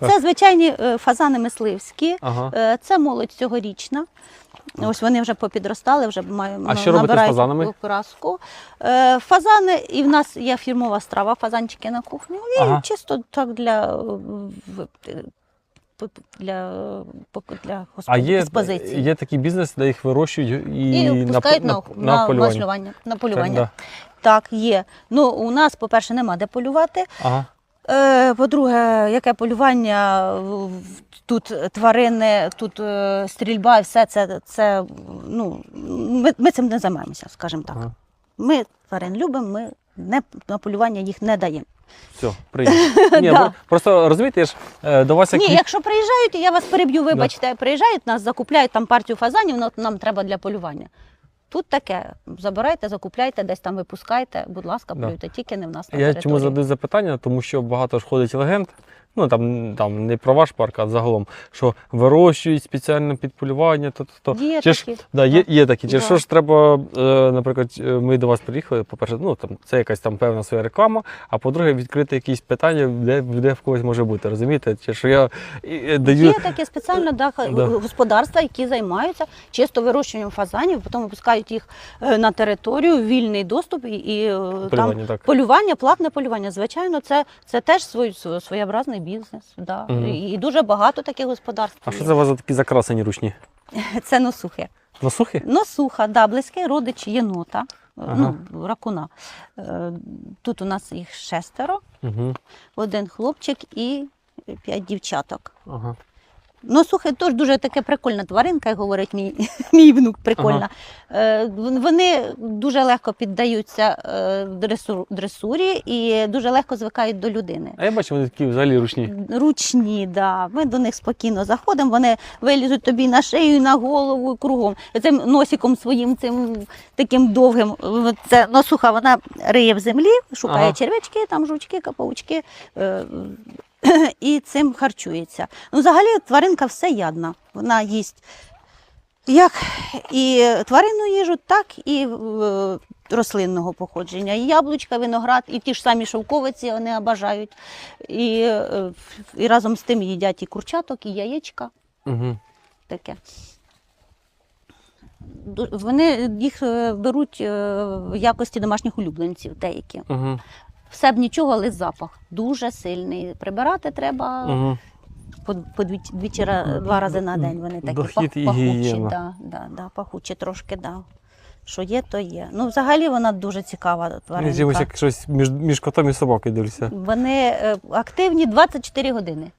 Це звичайні е, фазани мисливські. Ага. Е, Це молодь цьогорічна. Ось вони вже попідростали, вже мають А що робите з фазанами? окраску. Е, Фазани, і в нас є фірмова страва, фазанчики на кухню. І Ага. чисто так для, п- для, п- А є, є такий бізнес, де їх вирощують і, І пускають на, на, на, на, полювання. На полювання. да. Так, є. Ну, у нас, по-перше, нема де полювати. Ага. Е, По-друге, яке полювання, тут тварини, тут е, стрільба, і все це, це ну, ми, ми цим не займаємося, скажімо так. Ага. Ми тварин любимо, ми не, на полювання їх не даємо. Все. Ні, Да. просто розумієте, ж е, до вас як Ні, якщо приїжджають, я вас переб'ю, вибачте, приїжджають, нас закупляють там партію фазанів, ну, нам треба для полювання. Тут таке, забирайте, закупляйте, десь там випускайте, будь ласка, Да. полюйте, тільки не в нас на Я території. чому задаю запитання, тому що багато ж ходить легенд. Ну там, там не про ваш парк, а загалом, що вирощують спеціально під полювання, то то то. Є Чи ж, да, є, є такі. Чи Да. що ж треба, е, наприклад, е, ми до вас приїхали, по-перше, ну там це якась там певна своя реклама, а по-друге, відкрити якісь питання, де, де в когось може бути, розумієте? Чи що я е, даю. Є такі спеціально да, Да. господарства, які займаються чисто вирощуванням фазанів, потім випускають їх на територію, вільний доступ і, і Полювання, там так. полювання, платне полювання. Звичайно, це, це теж свій, своєобразний бізнес. Да. Мгм. І, і дуже багато таких господарств. А що це у вас за такі закрасені ручні? Це носухи. Носухи? Носуха, да, близький родич єнота, е, Ага. ну, ракуна. Е, Тут у нас їх шестеро, Угу. один хлопчик і п'ять дівчаток. Ага. Ну, слухай, теж дуже таке прикольна тваринка, як говорить мій, мій внук, прикольна. Е, вони дуже легко піддаються е, дресу- дресурі і дуже легко звикають до людини. А я бачу, вони такі взагалі ручні. Ручні, да. ми до них спокійно заходимо, вони вилізуть тобі на шию, на голову, кругом. Цим носиком своїм, цим таким довгим. Це носуха, вона риє в землі, шукає Ага. червячки, там жучки, капаучки. і цим харчується. Ну, взагалі тваринка всеядна. Вона їсть як і тваринну їжу, так і е, рослинного походження. І яблучка, виноград, і ті ж самі шовковиці вони обажають. І, е, і разом з тим їдять і курчаток, і яєчка. Угу. Таке. Вони їх е, беруть в якості домашніх улюбленців деякі. Угу. Все б нічого, але запах дуже сильний. Прибирати треба Угу. по, по дві, двічі, два рази на день. Вони такі пах, пахучі. Да, да, да, пахучі трошки, да. Що є, то є. Ну, взагалі вона дуже цікава тваринка. чимось як щось між, між котом і собакою дивлюся. Вони е, активні 24 години.